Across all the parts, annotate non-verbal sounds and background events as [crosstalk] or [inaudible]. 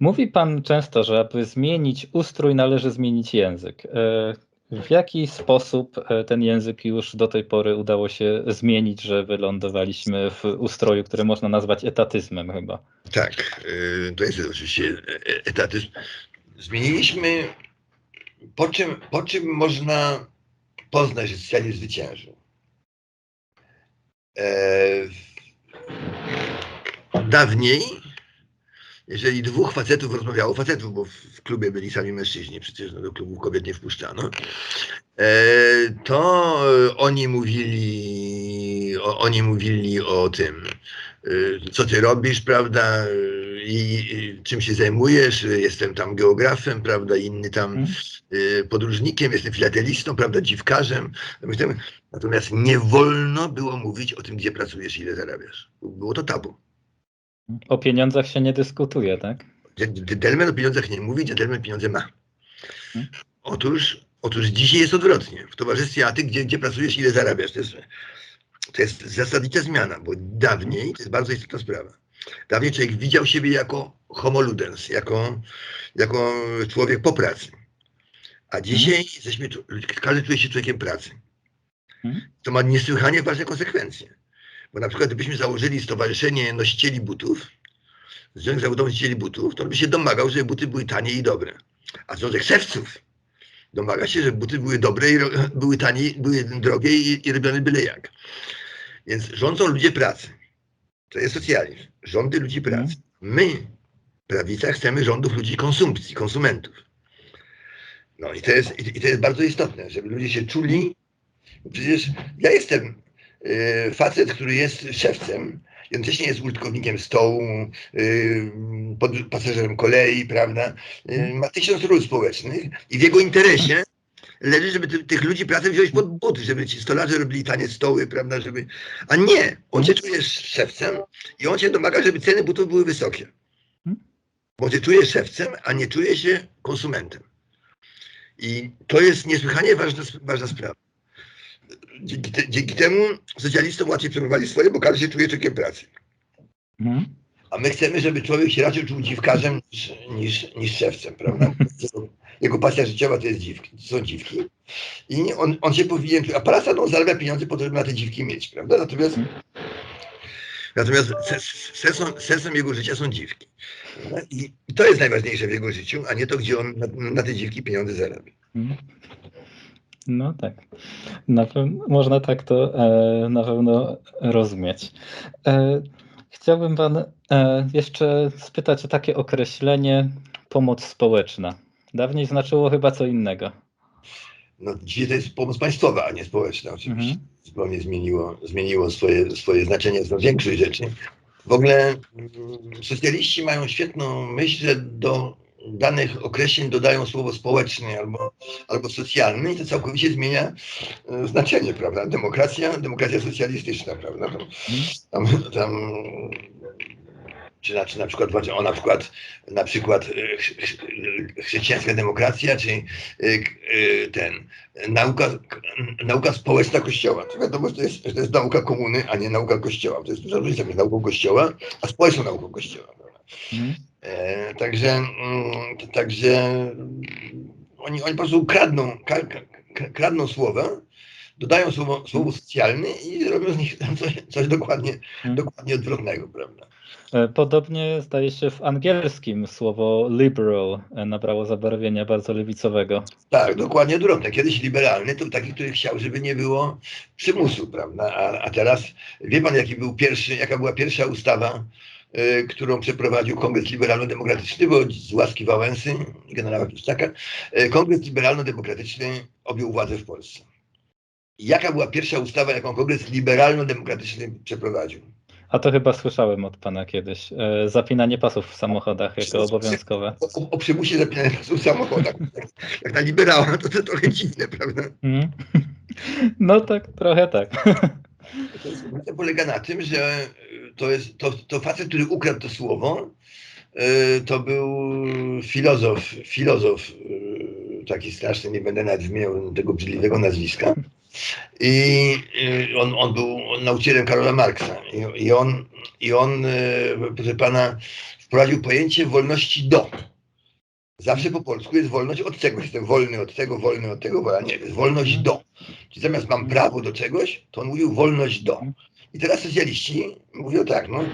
Mówi pan często, że aby zmienić ustrój, należy zmienić język. E, w jaki sposób e, ten język już do tej pory udało się zmienić, że wylądowaliśmy w ustroju, który można nazwać etatyzmem chyba? Tak, y, to jest oczywiście e- etatyzm. Zmieniliśmy, po czym, po czym można poznać, że socjalizm zwyciężył. E, dawniej, jeżeli dwóch facetów rozmawiało, facetów, bo w, klubie byli sami mężczyźni, przecież no, do klubów kobiet nie wpuszczano, e, to e, oni mówili, o, oni mówili o tym, y, co ty robisz, prawda, i, i czym się zajmujesz, jestem tam geografem, prawda, inny tam Mhm. y, podróżnikiem, jestem filatelistą, prawda, dziwkarzem. Natomiast nie wolno było mówić o tym, gdzie pracujesz, ile zarabiasz. Było to tabu. O pieniądzach się nie dyskutuje, tak? Gentleman o pieniądzach nie mówi, gentleman pieniądze ma. Mhm. Otóż, otóż dzisiaj jest odwrotnie. W towarzystwie, a ty gdzie, gdzie pracujesz, ile zarabiasz. To jest, to jest zasadnicza zmiana, bo dawniej, to jest bardzo istotna sprawa, dawniej człowiek widział siebie jako homo ludens, jako, jako człowiek po pracy. A dzisiaj jesteśmy, każdy czuje się człowiekiem pracy. Mhm. To ma niesłychanie ważne konsekwencje. Bo na przykład gdybyśmy założyli Stowarzyszenie Nosicieli Butów, Związek Zawodowy Nosicieli Butów, to on by się domagał, żeby buty były tanie i dobre. A Związek Szewców domaga się, żeby buty były dobre, i [laughs] były tanie, były drogie i, i robione byle jak. Więc rządzą ludzie pracy. To jest socjalizm. Rządy ludzi pracy. My, prawica, chcemy rządów ludzi konsumpcji, konsumentów. No i to jest, i, to jest bardzo istotne, żeby ludzie się czuli. Przecież ja jestem facet, który jest szewcem, jednocześnie jest użytkownikiem stołu, y, pod, pasażerem kolei, prawda? Y, ma tysiąc ról społecznych i w jego interesie leży, żeby ty, tych ludzi pracę wziąć pod buty, żeby ci stolarze robili tanie stoły, prawda, żeby... A nie, on się czuje szewcem i on się domaga, żeby ceny butów były wysokie. Bo się czuje szewcem, a nie czuje się konsumentem. I to jest niesłychanie ważna, ważna sprawa. Dzięki, te, dzięki temu socjalistom łatwiej przeprowadzić swoje, bo każdy się czuje człowiekiem pracy. Mhm. A my chcemy, żeby człowiek się raczej czuł dziwkarzem niż, niż, niż szewcem, prawda? Jego pasja życiowa to jest dziwki, są dziwki. I on, on się powinien, a praca no, zarabia pieniądze po to, żeby na te dziwki mieć, prawda? Natomiast, natomiast ses- sensem, sensem jego życia są dziwki. I to jest najważniejsze w jego życiu, a nie to, gdzie on na, na te dziwki pieniądze zarabia. No tak. Na pewno, można tak to e, na pewno rozumieć. E, chciałbym pan e, jeszcze spytać o takie określenie pomoc społeczna. Dawniej znaczyło chyba co innego. No, dzisiaj to jest pomoc państwowa, a nie społeczna oczywiście. Mhm. Zupełnie zmieniło, zmieniło swoje, swoje znaczenie, są większych rzeczy. W ogóle mm, socjaliści mają świetną myśl, że do danych określeń dodają słowo społeczny albo, albo socjalny i to całkowicie zmienia e, znaczenie, prawda? Demokracja, demokracja socjalistyczna, prawda? Tam, tam, czy na, czy na przykład, o na przykład, na przykład e, ch- chrześcijańska demokracja, czy e, ten, nauka, nauka społeczna Kościoła. To wiadomo, że to, jest, że to jest nauka komuny, a nie nauka Kościoła. To jest duża różnica między nauką Kościoła, a społeczną nauką Kościoła. prawda? E, także, mm, także oni, oni po prostu kradną, kradną słowa, dodają słowo, słowo socjalny i robią z nich coś, coś dokładnie, Mhm. dokładnie odwrotnego, prawda? E, Podobnie zdaje się w angielskim słowo liberal e, nabrało zabarwienia bardzo lewicowego. Tak, dokładnie odwrotne. Kiedyś liberalny to taki, który chciał, żeby nie było przymusu, prawda? A, a teraz wie pan, jaki był pierwszy, jaka była pierwsza ustawa, którą przeprowadził Kongres Liberalno-Demokratyczny, bo z łaski Wałęsy, generała Kiszczaka, y, Kongres Liberalno-Demokratyczny objął władzę w Polsce. Jaka była pierwsza ustawa, jaką Kongres Liberalno-Demokratyczny przeprowadził? A to chyba słyszałem od pana kiedyś. E, Zapinanie pasów w samochodach jako obowiązkowe. O, o, przymusie zapinania pasów w samochodach. Jak, na liberała, to to trochę dziwne, prawda? Mhm. [laughs] No tak, trochę tak. To polega na tym, że to jest to, to facet, który ukradł to słowo, y, to był filozof, filozof y, taki straszny, nie będę nawet wymieniał tego brzydliwego nazwiska. I y, on, on był nauczycielem Karola Marksa. I, i on, i on proszę pana, wprowadził pojęcie wolności do. Zawsze po polsku jest wolność od czegoś. Jestem wolny od tego, wolny od tego, a nie, jest wolność do. Czyli zamiast mam prawo do czegoś, to on mówił wolność do. I teraz socjaliści mówią tak, no,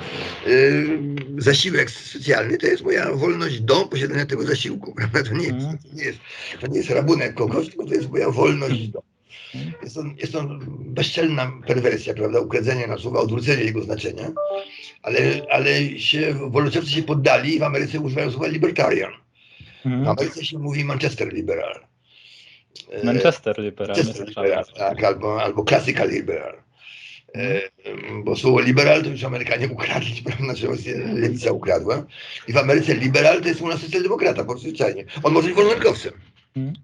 yy, zasiłek socjalny to jest moja wolność do posiadania tego zasiłku, [laughs] prawda? To nie jest, to nie jest, to nie jest rabunek kogoś, tylko to jest moja wolność do. Jest to, jest to bezczelna perwersja, prawda, ukradzenie na słowa, odwrócenie jego znaczenia, ale, ale się, wolnościowcy się poddali i w Ameryce używają słowa libertarian. W Mhm. Ameryce się mówi Manchester liberal. E, Manchester liberalny. Manchester liberal, tak, albo, albo classical liberal. Bo słowo liberal to już Amerykanie ukradli, [laughs] prawda, znaczy lewica ukradła. I w Ameryce liberal to jest u nas socjaldemokrata, po prostu zwyczajnie. On może być wolnorynkowcem. Mhm.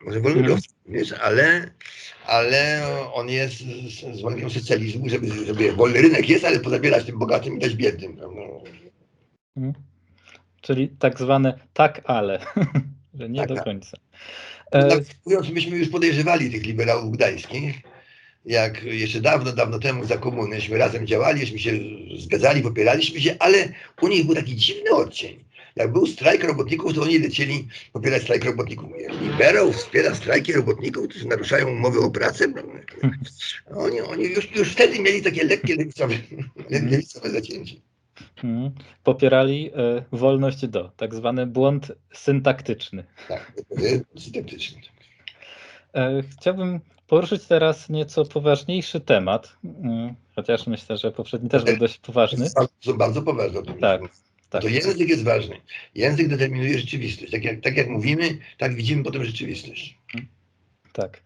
Może wolnorynkowcem, wiesz, ale, ale on jest zwolennikiem socjalizmu, żeby, żeby wolny rynek jest, ale pozabierać tym bogatym i dać biednym. Mhm. Czyli tak zwane tak, ale. [laughs] Że nie Tak, do końca. Tak myśmy już podejrzewali tych liberałów gdańskich, jak jeszcze dawno, dawno temu za komunyśmy razem działaliśmy się zgadzali, popieraliśmy się, ale u nich był taki dziwny odcień. Jak był strajk robotników, to oni lecieli popierać strajk robotników. Liberał wspiera strajki robotników, którzy naruszają umowy o pracę. Oni, oni już, już wtedy mieli takie lekkie lewicowe, lewicowe zacięcie. mhm. Popierali e, wolność do, tak zwany błąd syntaktyczny. Tak, sceptyczny. E, Chciałbym poruszyć teraz nieco poważniejszy temat, mm, chociaż myślę, że poprzedni też był dość poważny. Bardzo poważne. o tym Tak, tak. To język jest ważny. Język determinuje rzeczywistość. Tak jak, tak jak mówimy, tak widzimy potem rzeczywistość. Tak.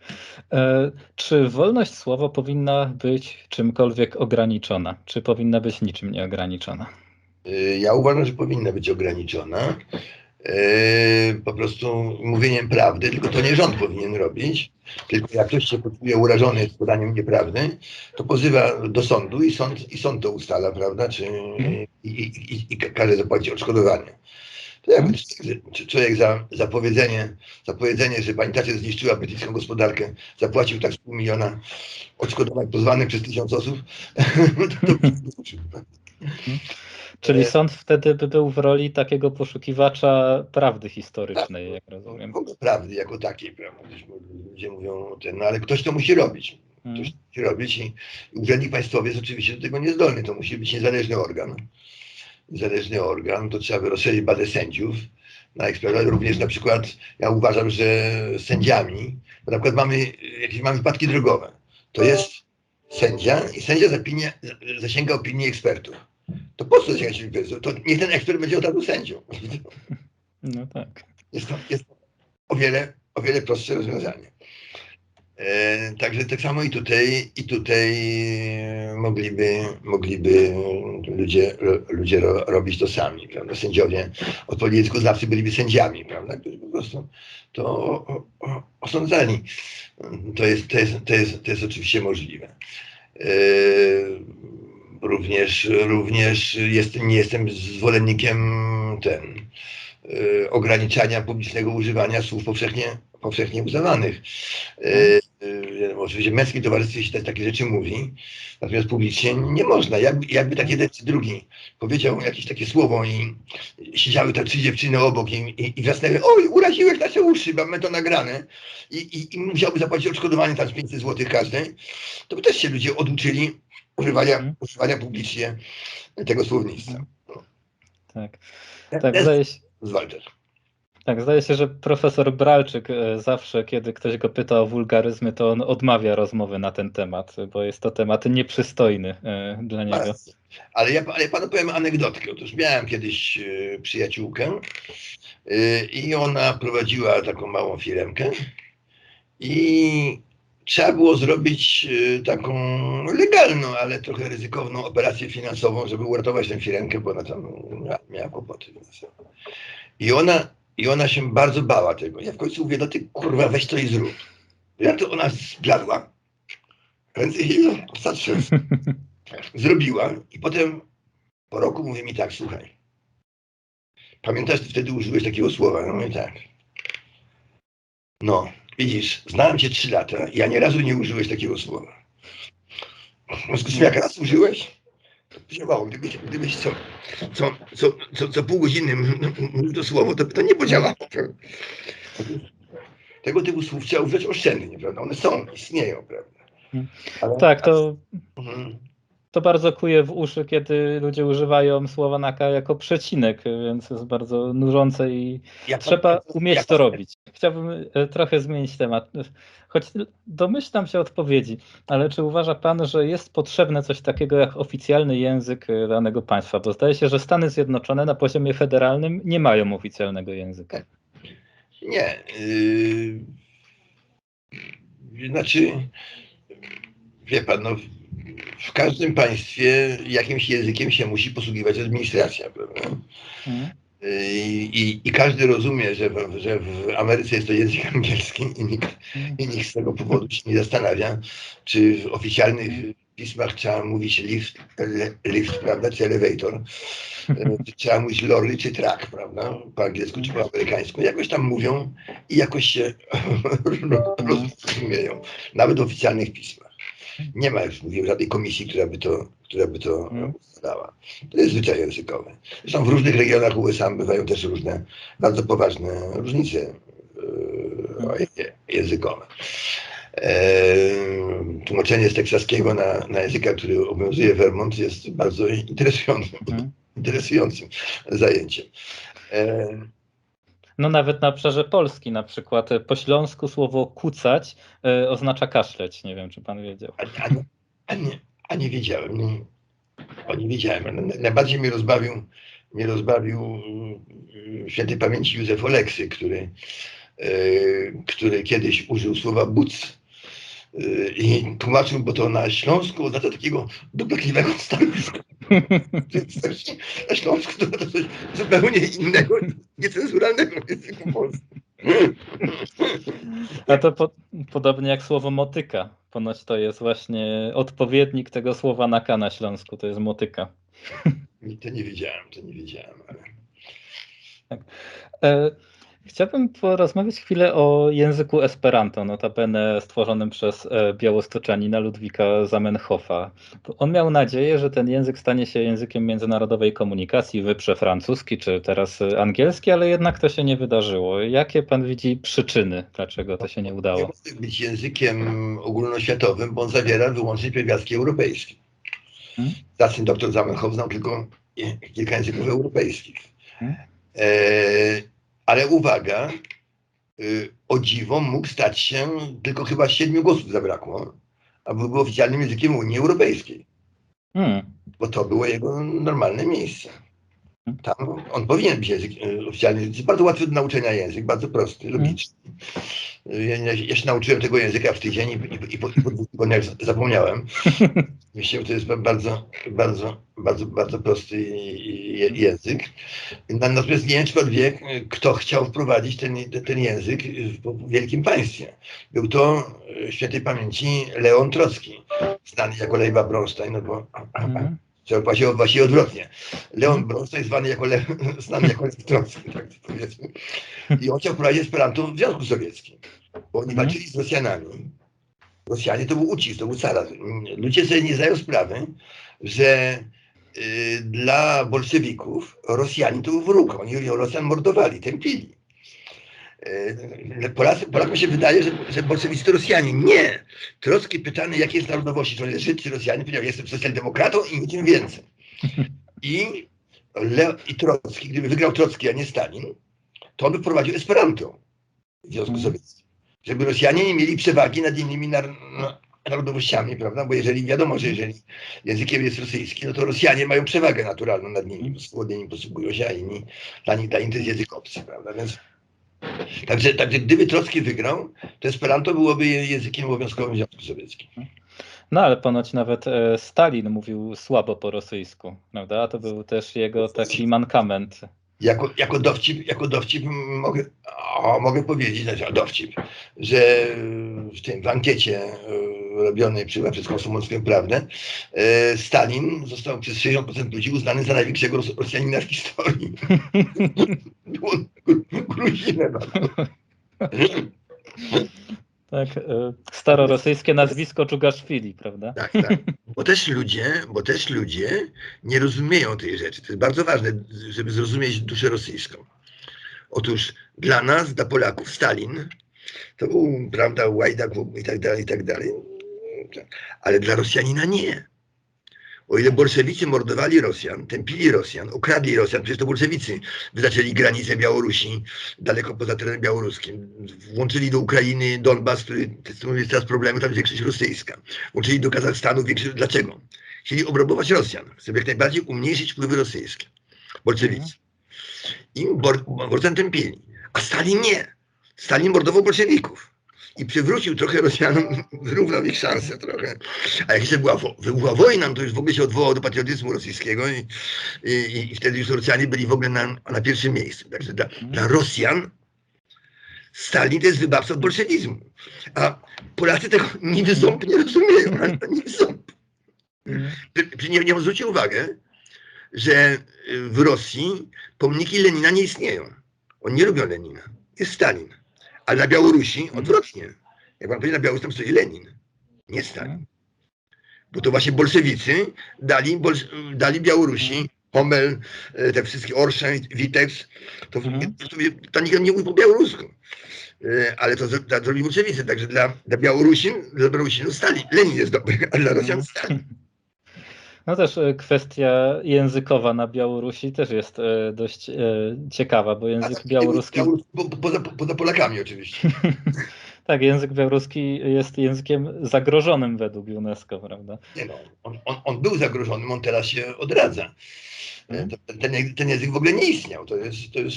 E, Czy wolność słowa powinna być czymkolwiek ograniczona? Czy powinna być niczym nieograniczona? Y, Ja uważam, że powinna być ograniczona. Y, Po prostu mówieniem prawdy, tylko to nie rząd powinien robić, tylko jak ktoś się poczuje urażony podaniem nieprawdy, to pozywa do sądu i sąd, i sąd to ustala, prawda, czy, i, i, i, i każe zapłacić odszkodowanie. To jakby człowiek za, za, powiedzenie, za powiedzenie, że pani Thatcher zniszczyła brytyjską gospodarkę, zapłacił tak z pół miliona odszkodowań pozwanych przez tysiąc osób, to, to, Czyli E, sąd wtedy by był w roli takiego poszukiwacza prawdy historycznej, jak rozumiem. w ogóle prawdy jako takiej, Ludzie mówią o tym, no ale ktoś to musi robić. Ktoś Mm. to musi robić i, urzędnik państwowy jest oczywiście do tego niezdolny. To musi być niezależny organ. Niezależny organ, to trzeba by rozszerzyć bazę sędziów na ekspertów. Również na przykład ja uważam, że sędziami, na przykład mamy jakieś mamy wypadki drogowe, to jest sędzia i sędzia zasięga opinii ekspertów. To po co zasięgać ekspertów? To niech ten ekspert będzie od razu sędzią. No tak. Jest to, jest to o, wiele, o wiele prostsze rozwiązanie. E, także tak samo i tutaj, i tutaj mogliby, mogliby ludzie, ludzie ro, robić to sami. Prawda? Sędziowie, odpowiedni językoznawcy byliby sędziami, prawda? którzy po prostu to osądzali. To jest, to, jest, to, jest, to jest oczywiście możliwe. E, również, również jest, nie jestem zwolennikiem ten, y, ograniczania publicznego używania słów powszechnie, powszechnie uznawanych. Y, oczywiście w męskim towarzystwie się takie rzeczy mówi, natomiast publicznie nie można. Jakby, jakby tak jeden czy drugi powiedział jakieś takie słowo i siedziały tak trzy dziewczyny obok i, i, i wrzasnęły, oj, uraziłeś nasze uszy, mamy to nagrane i, i, i musiałby zapłacić odszkodowanie tam z 500 zł każdej, to by też się ludzie oduczyli używania, używania publicznie tego słownictwa. Tak. Tak, Tak, zdaje się, Zwalczać. Tak, zdaje się, że profesor Bralczyk e, zawsze, kiedy ktoś go pyta o wulgaryzmy, to on odmawia rozmowy na ten temat, bo jest to temat nieprzystojny e, dla niego. Ale ja, ale ja panu powiem anegdotkę. Otóż miałem kiedyś e, przyjaciółkę i ona prowadziła taką małą firmkę i trzeba było zrobić taką legalną, ale trochę ryzykowną operację finansową, żeby uratować tę firmkę, bo ona tam miała kłopoty. I ona, I ona się bardzo bała tego. Ja w końcu mówię, no ty kurwa weź to i zrób. Ja to ona zbladła. Ręce jej zatrząsł [laughs] zrobiła i potem po roku mówi mi tak, słuchaj, pamiętasz, ty wtedy użyłeś takiego słowa? No mówię tak. No, widzisz, znałem cię trzy lata i ja nie razu nie użyłeś takiego słowa. W związku z tym, jak raz użyłeś, działało. Gdybyś, gdybyś co, co, co, co, co pół godziny mówił to słowo, to by to nie podziałało. Tego typu słów trzeba używać oszczędnie, prawda? One są, istnieją, prawda? Ale, Tak, to, Mhm. To bardzo kuje w uszy, kiedy ludzie używają słowa naka jako przecinek, więc jest bardzo nużące i Ja trzeba pamiętam- umieć ja to robić. Chciałbym e, trochę zmienić temat, choć domyślam się odpowiedzi, ale czy uważa Pan, że jest potrzebne coś takiego jak oficjalny język e, danego państwa? Bo zdaje się, że Stany Zjednoczone na poziomie federalnym nie mają oficjalnego języka. Nie. Yy, znaczy, wie pan, no, w każdym państwie jakimś językiem się musi posługiwać administracja, prawda? Mhm. Yy, I, I każdy rozumie, że w, że w Ameryce jest to język angielski i nikt, i nikt z tego powodu się nie zastanawia, czy w oficjalnych pismach trzeba mówić lift, lift prawda, czy elevator, e, czy trzeba mówić lorry, czy track, prawda, po angielsku czy po amerykańsku. Jakoś tam mówią i jakoś się [laughs] rozumieją, nawet w oficjalnych pismach. Nie ma już, mówię, żadnej komisji, która by to, która by to ustalała. To jest zwyczaj językowy. Zresztą w różnych regionach USA bywają też różne, bardzo poważne różnice je- językowe. E, tłumaczenie z teksaskiego na, na języka, który obowiązuje Vermont jest bardzo interesującym, Mhm. interesującym zajęciem. E, No nawet na obszarze Polski na przykład e, po śląsku słowo kucać e, oznacza kaszleć. Nie wiem, czy Pan wiedział. a, a, a, nie, a nie wiedziałem, nie, o, nie wiedziałem. Na- Najbardziej mnie rozbawił, mnie rozbawił mm, świętej pamięci Józef Oleksy, który, e, który kiedyś użył słowa buc e, i tłumaczył, bo to na Śląsku oznacza takiego dobrotliwego stanowiska. Na Śląsku to to coś zupełnie innego, niecenzuralnego w języku polskim. A to po, podobnie jak słowo motyka. Ponoć to jest właśnie odpowiednik tego słowa naka na śląsku, to jest motyka. To nie wiedziałem, to nie wiedziałem, ale E, Chciałbym porozmawiać chwilę o języku Esperanto, notabene stworzonym przez e, białostoczanina Ludwika Zamenhofa. On miał nadzieję, że ten język stanie się językiem międzynarodowej komunikacji, wyprze francuski czy teraz e, angielski, ale jednak to się nie wydarzyło. Jakie pan widzi przyczyny, dlaczego to się nie nie udało? może być językiem ogólnoświatowym, bo on zawiera wyłącznie pierwiastki europejskie. Hmm? Zacny doktor Zamenhof znał tylko kilka języków europejskich. Hmm? E, ale uwaga, y, o dziwo mógł stać się, tylko chyba siedmiu głosów zabrakło, aby był oficjalnym językiem Unii Europejskiej. Hmm. bo to było jego normalne miejsce. Tam on powinien być język e, oficjalny. Jest bardzo łatwy do nauczenia język, bardzo prosty, logiczny. Ja, ja, się nauczyłem tego języka w tydzień i, i, i, po, dwóch tygodniach za- zapomniałem. [laughs] Myślę, że to jest ba- bardzo, bardzo, bardzo, bardzo prosty język. Na- Natomiast nie wiem, czy pan wie, kto chciał wprowadzić ten, ten język w wielkim państwie. Był to e, świętej pamięci Leon Trocki, znany jako Lejba Bronstein, no bo Mhm. Trzeba właściwie, właściwie odwrotnie. Leon Bronstein zwany jako Le, [laughs] znany jako Lew Trocki, tak to powiedzmy. I on chciał wprowadzić Esperanto w Związku Sowieckim, bo oni Mhm. walczyli z Rosjanami. Rosjanie to był ucisk, to był carat. Ludzie sobie nie zdają sprawy, że y, dla bolszewików Rosjanie to był wróg. Oni Rosjan mordowali, tępili. Y, Polacy, Polakom się wydaje, że, że bolszewicy to Rosjanie. Nie! Trocki pytany, jakiej jest narodowości, czy on jest Żyd, czy Rosjanin, powiedział, jestem socjaldemokratą i niczym więcej. I, Le, I Trocki, gdyby wygrał Trocki, a nie Stalin, to on by wprowadził Esperanto w Związku. Sowieckim. Żeby Rosjanie nie mieli przewagi nad innymi nar narodowościami, prawda? Bo jeżeli wiadomo, że jeżeli językiem jest rosyjski, no to Rosjanie mają przewagę naturalną nad nimi, bo swobodnie nim posługują się, a inni, dla nich, dla nich to jest język obcy, prawda? Więc Także, także gdyby Trocki wygrał, to Esperanto byłoby językiem obowiązkowym w Związku Sowieckim. No ale ponoć nawet e, Stalin mówił słabo po rosyjsku, prawda? A to był też jego taki mankament. Jako, jako, dowcip, jako dowcip mogę, o, mogę powiedzieć, znaczy, dowcip, że w tym w ankiecie e, robionej przy, przez Komsomolską Prawdę e, Stalin został przez 60% ludzi uznany za największego Ros- Rosjanina w historii. [laughs] Był Gruzinem. [laughs] Tak, e, starorosyjskie nazwisko Dżugaszwili, prawda? Tak, tak. Bo też ludzie, bo też ludzie nie rozumieją tej rzeczy. To jest bardzo ważne, żeby zrozumieć duszę rosyjską. Otóż dla nas, dla Polaków, Stalin to był, prawda, łajdak i tak dalej, i tak dalej. Ale dla Rosjanina nie. O ile bolszewicy mordowali Rosjan, tępili Rosjan, okradli Rosjan, przecież to bolszewicy wyznaczyli granicę Białorusi daleko poza terenem białoruskim. Włączyli do Ukrainy Donbas, który jest teraz problemem, tam jest większość rosyjska. Włączyli do Kazachstanu większość. Dlaczego? Chcieli obrabować Rosjan, żeby jak najbardziej umniejszyć wpływy rosyjskie. Bolszewicy. I Rosjan tępili. A Stalin nie. Stalin mordował bolszewików i przywrócił trochę Rosjanom, [laughs] wyrównał ich szanse trochę. A jak jeszcze była, wojna, to już w ogóle się odwołał do patriotyzmu rosyjskiego i, i, i wtedy już Rosjanie byli w ogóle na, na pierwszym miejscu. Także dla, dla Rosjan Stalin to jest wybawca od bolszewizmu. A Polacy tego [laughs] niby ząb nie rozumieją, ząb. Nie, nie uwagę, że w Rosji pomniki Lenina nie istnieją. Oni nie lubią Lenina. Jest Stalin. Ale na Białorusi odwrotnie. Jak pan powiedział, na Białorusi tam stoi Lenin, nie Stalin. Bo to właśnie bolszewicy dali, dali Białorusi Homel, e, te wszystkie Orszeń, Witeks, to, mhm. to nikt nie mówi po białorusku. E, ale to zrobili bolszewicy, także dla, dla Białorusin, dla Białorusinów Stalin, Lenin jest dobry, a dla Rosjan Stalin. No też e, kwestia językowa na Białorusi też jest dość ciekawa, bo język białoruski... Poza, poza Polakami oczywiście. [laughs] tak, język białoruski jest językiem zagrożonym według UNESCO, prawda? Nie no, on, on, on był zagrożonym, on teraz się odradza. Mhm. Ten, ten, język w ogóle nie istniał. To jest, to jest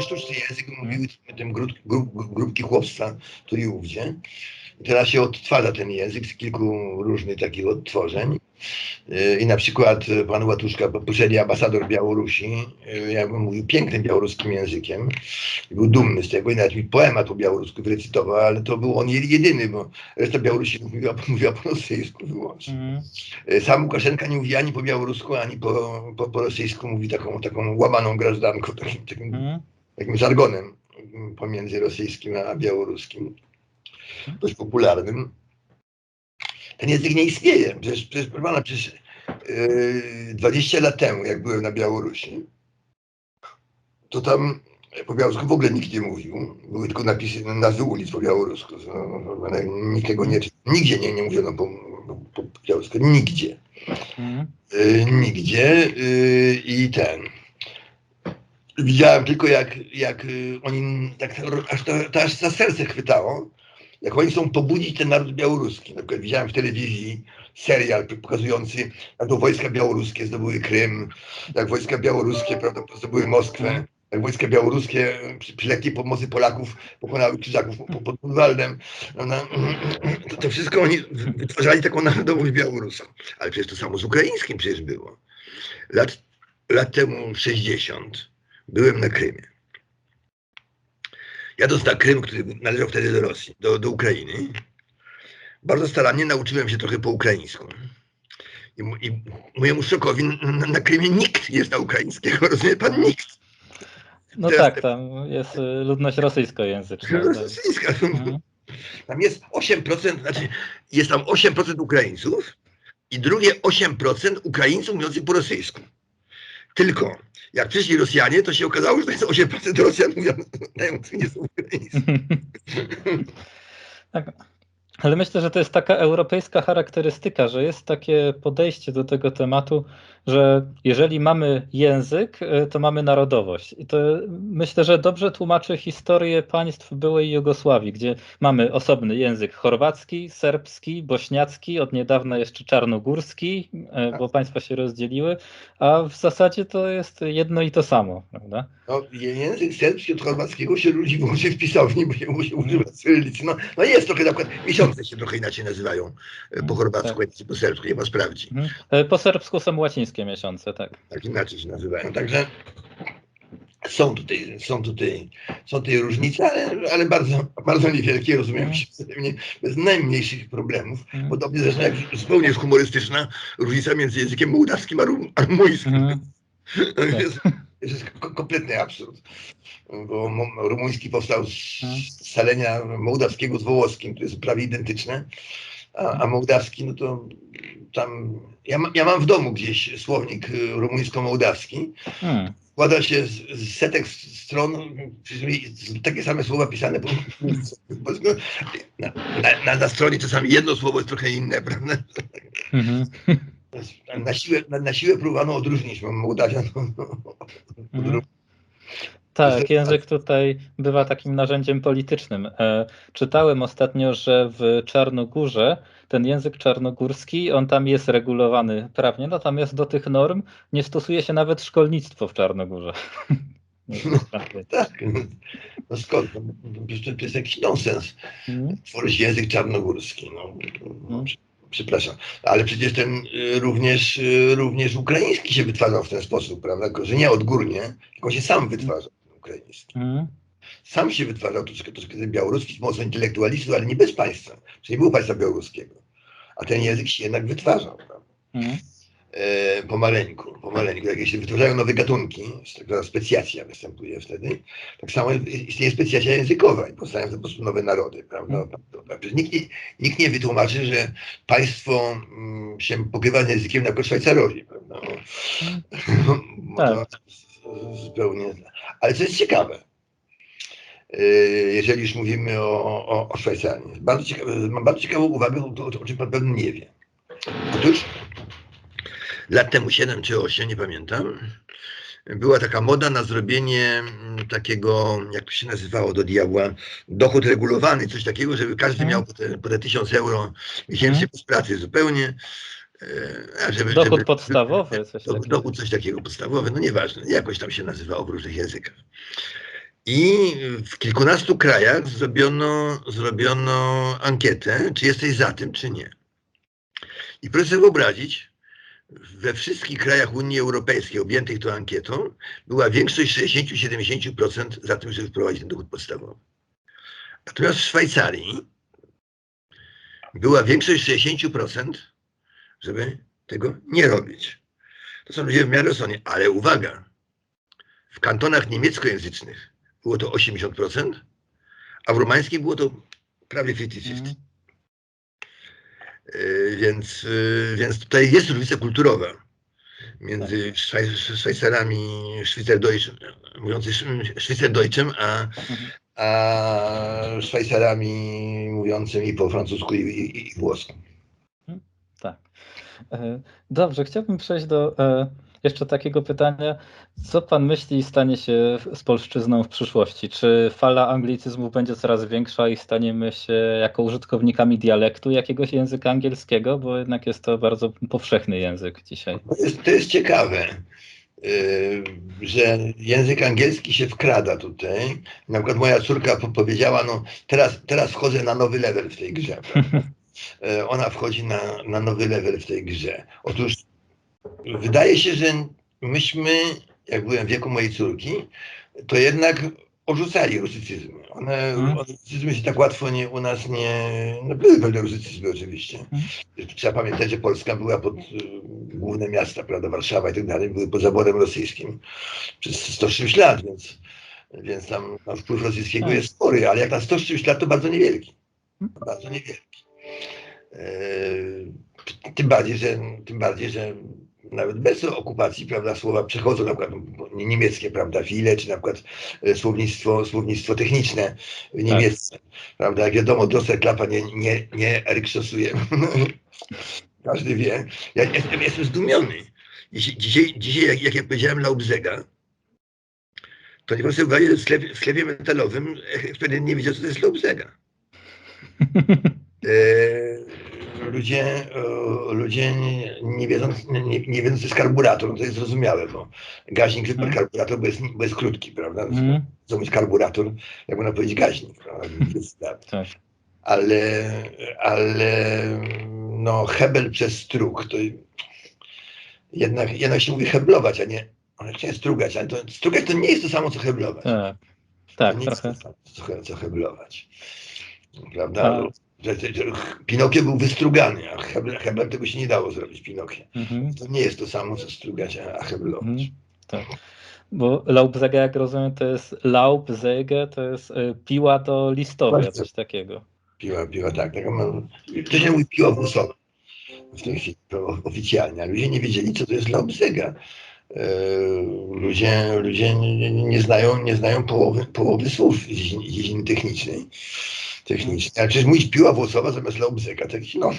sztuczny język, mówiły tym grup, grup, grupki chłopstwa tu i ówdzie. Teraz się odtwarza ten język z kilku różnych takich odtworzeń. I na przykład pan Łatuszka, poprzedni ambasador Białorusi, ja bym mówił pięknym białoruskim językiem. I był dumny z tego i nawet mi poemat po białorusku wyrecytował, ale to był on jedyny, bo reszta Białorusi mówiła, [laughs] mówiła po rosyjsku wyłącznie. Mm. Sam Łukaszenka nie mówi ani po białorusku, ani po, po, po rosyjsku, mówi taką, taką łamaną grażdanką, [laughs] takim, takim, mm. takim żargonem pomiędzy rosyjskim a białoruskim dość popularnym. Ten język nie istnieje. Przecież, przecież, pana, przecież yy, 20 lat temu, jak byłem na Białorusi, to tam po białorusku w ogóle nikt nie mówił. Były tylko napisy, nazwy ulic po białorusku. No, nikogo nie, nigdzie nie, nie mówiono po, po, po białorusku. Nigdzie. Mhm. Yy, nigdzie. Yy, I ten. Widziałem tylko jak, jak y, oni, tak, aż to, to aż za serce chwytało, jak oni chcą pobudzić ten naród białoruski. Na przykład widziałem w telewizji serial pokazujący, jak to wojska białoruskie zdobyły Krym, jak wojska białoruskie prawda, zdobyły Moskwę, jak wojska białoruskie przy, przy lekkiej pomocy Polaków pokonały Krzyżaków pod Grunwaldem. No, to, to wszystko oni wytwarzali taką narodowość białoruską. Ale przecież to samo z ukraińskim przecież było. Lat, lat temu 60 byłem na Krymie. Jadąc na Krym, który należał wtedy do Rosji, do, do Ukrainy, bardzo starannie nauczyłem się trochę po ukraińsku. I, i mojemu szokowi na, na Krymie nikt nie znał ukraińskiego, rozumie pan? Nikt. No Teraz tak, tam jest y, ludność rosyjskojęzyczna. Rosyjska. Mhm. Tam jest 8%, znaczy jest tam 8% Ukraińców i drugie 8% Ukraińców mówiących po rosyjsku. Tylko jak przyszli Rosjanie, to się okazało, że to jest 8% Rosjan mówiących [laughs] nie są Ukraińcy. [laughs] tak. Ale myślę, że to jest taka europejska charakterystyka, że jest takie podejście do tego tematu, że jeżeli mamy język, e, to mamy narodowość. I to myślę, że dobrze tłumaczy historię państw byłej Jugosławii, gdzie mamy osobny język chorwacki, serbski, bośniacki, od niedawna jeszcze czarnogórski, e, bo państwa się rozdzieliły, a w zasadzie to jest jedno i to samo, prawda? No, język serbski od chorwackiego się ludzi wyłącznie w pisowni, bo się musi używać cyrylicy. No, no jest trochę, na przykład miesiące się trochę inaczej nazywają e, po mhm, chorwacku, tak. po serbsku, nie ma sprawdzić. Mhm. Po serbsku są łacińskie miesiące, tak. Tak inaczej się nazywają. Także są tutaj, są tutaj, są tutaj różnice, ale, ale bardzo, bardzo niewielkie, rozumiem się wzajemnie, bez najmniejszych problemów. Mm. Podobnie zresztą jak zupełnie jest humorystyczna różnica między językiem mołdawskim a, rum, a rumuńskim. Mm. [laughs] Tak. [laughs] To jest ko- kompletny absurd, bo rumuński powstał z Mhm. scalenia mołdawskiego z wołoskim, to jest prawie identyczne, a, a mołdawski, no to tam, ja, ma, ja mam w domu gdzieś słownik y, rumuńsko-mołdawski, Hmm. składa się z, z setek stron, takie same słowa pisane po, [laughs] po, na, na, na, na stronie czasami jedno słowo jest trochę inne, [laughs] prawda? Mhm. Na siłę, na, na siłę próbowano odróżnić Mołdawian od Mhm. Tak, język tutaj bywa takim narzędziem politycznym. E, czytałem ostatnio, że w Czarnogórze ten język czarnogórski, on tam jest regulowany prawnie, natomiast do tych norm nie stosuje się nawet szkolnictwo w Czarnogórze. [laughs] Tak, no skąd? No, przecież to, to jest jakiś nonsens. Mhm. Tworzyć język czarnogórski. No, no. Przepraszam. Ale przecież ten y, również, y, również ukraiński się wytwarzał w ten sposób, prawda? Tylko, że nie odgórnie, tylko się sam wytwarzał ten ukraiński. Mhm. Sam się wytwarzał troszkę, troszkę ten białoruski z mocą intelektualistów, ale nie bez państwa. Że nie było państwa białoruskiego. A ten język się jednak wytwarzał, prawda? Mhm. E, pomaleńku, pomaleńku. Jak się wytwarzają nowe gatunki, taka specjacja występuje wtedy, tak samo istnieje specjacja językowa i powstają po prostu nowe narody, prawda? Przecież Nikt nie, nikt nie wytłumaczy, że państwo mm, się pokrywa z językiem na przykład Szwajcarowi, prawda? To z- zupełnie... Ale co jest ciekawe, e, jeżeli już mówimy o, o, o Szwajcarii, bardzo ciekawe, mam bardzo ciekawą uwagę, o, o, o czym pan pewnie nie wie. Otóż lat temu 7 czy 8, nie pamiętam, była taka moda na zrobienie mm, takiego, jak to się nazywało do diabła, dochód regulowany, coś takiego, żeby każdy Mhm. miał po te, po te 1000 euro miesięcznie Mhm. bez pracy zupełnie. e, A żeby, Dochód żeby, podstawowy, coś do, takiego. dochód coś takiego podstawowy, no nieważne, jakoś tam się nazywało w różnych językach. I w kilkunastu krajach zrobiono, zrobiono ankietę, czy jesteś za tym, czy nie. I proszę sobie wyobrazić, we wszystkich krajach Unii Europejskiej objętych tą ankietą była większość 60-70% za tym, żeby wprowadzić ten dochód podstawowy. Natomiast w Szwajcarii była większość 60%, żeby tego nie robić. To są ludzie w miarę rozsądni, ale uwaga, w kantonach niemieckojęzycznych było to 80%, a w rumańskim było to prawie 50-50. Yy, Więc, yy, więc tutaj jest różnica kulturowa między Szwaj- Szwajcarami, Schweizerdeutschem, mówiący a, a Szwajcarami mówiącymi po francusku i, i, i włosku. Tak. E, Dobrze, chciałbym przejść do e, jeszcze takiego pytania. Co pan myśli stanie się z polszczyzną w przyszłości? Czy fala anglicyzmów będzie coraz większa i staniemy się jako użytkownikami dialektu jakiegoś języka angielskiego? Bo jednak jest to bardzo powszechny język dzisiaj. To jest, to jest ciekawe, yy, że język angielski się wkrada tutaj. Na przykład moja córka po- powiedziała, no teraz, teraz wchodzę na nowy level w tej grze. Yy, [laughs] Ona wchodzi na, na nowy level w tej grze. Otóż wydaje się, że myśmy, jak byłem w wieku mojej córki, to jednak odrzucali rusycyzmy. One, Mhm. rusycyzmy się tak łatwo nie, u nas nie... No były pewne rusycyzmy oczywiście. Trzeba pamiętać, że Polska była pod y, główne miasta, prawda, Warszawa i tak dalej, były pod zaborem rosyjskim przez 100 czymś lat, więc, więc tam no, wpływ rosyjskiego Tak. jest spory, ale jak na 100 czymś lat, to bardzo niewielki. Mhm. Bardzo niewielki. E, tym bardziej, że, tym bardziej, że nawet bez okupacji, prawda, słowa przechodzą na przykład niemieckie, prawda, file, czy na przykład e, słownictwo, słownictwo techniczne niemieckie, prawda, jak wiadomo, Drosser Klapa nie, nie, nie Eryk stosuje. [laughs] Każdy wie. Ja jestem, jestem zdumiony. Dzisiaj, dzisiaj, dzisiaj jak, jak ja powiedziałem Laubzega, to nie proszę uwagi, że w sklepie, w sklepie metalowym eksperiment nie wiedział, co to jest Laubzega. [laughs] E, ludzie, e, ludzie nie, wiedząc, nie, nie wiedząc, co jest karburator, no to jest zrozumiałe, bo gaźnik super Mhm. karburator, bo jest, bo jest krótki, prawda? Jest karburator, jak można powiedzieć gaźnik? Jest, [laughs] tak. Ale, ale no Hebel przez strug, to jednak, jednak się mówi heblować, a nie, nie strugać, ale to, strugać to nie jest to samo co heblować. Tak, to tak nie trochę. jest to samo co, co heblować. Prawda? Że, że, Pinokio był wystrugany, a hebel, tego się nie dało zrobić Pinokie. Mhm. To nie jest to samo co strugać, a, heblować. Mhm. tak. Bo Laubzega, jak rozumiem, to jest Laubzege, to jest y, piła do listowia, Właśnie. coś takiego. Piła, piła, tak. tak mam, to się mówi piła włosowa. W tej chwili to oficjalnie, a ludzie nie wiedzieli, co to jest laubzega. E, Ludzie, ludzie nie, nie, znają, nie znają połowy, połowy słów dziedziny technicznej. Technicznej. A przecież mówić piła włosowa zamiast laubzega, tak no.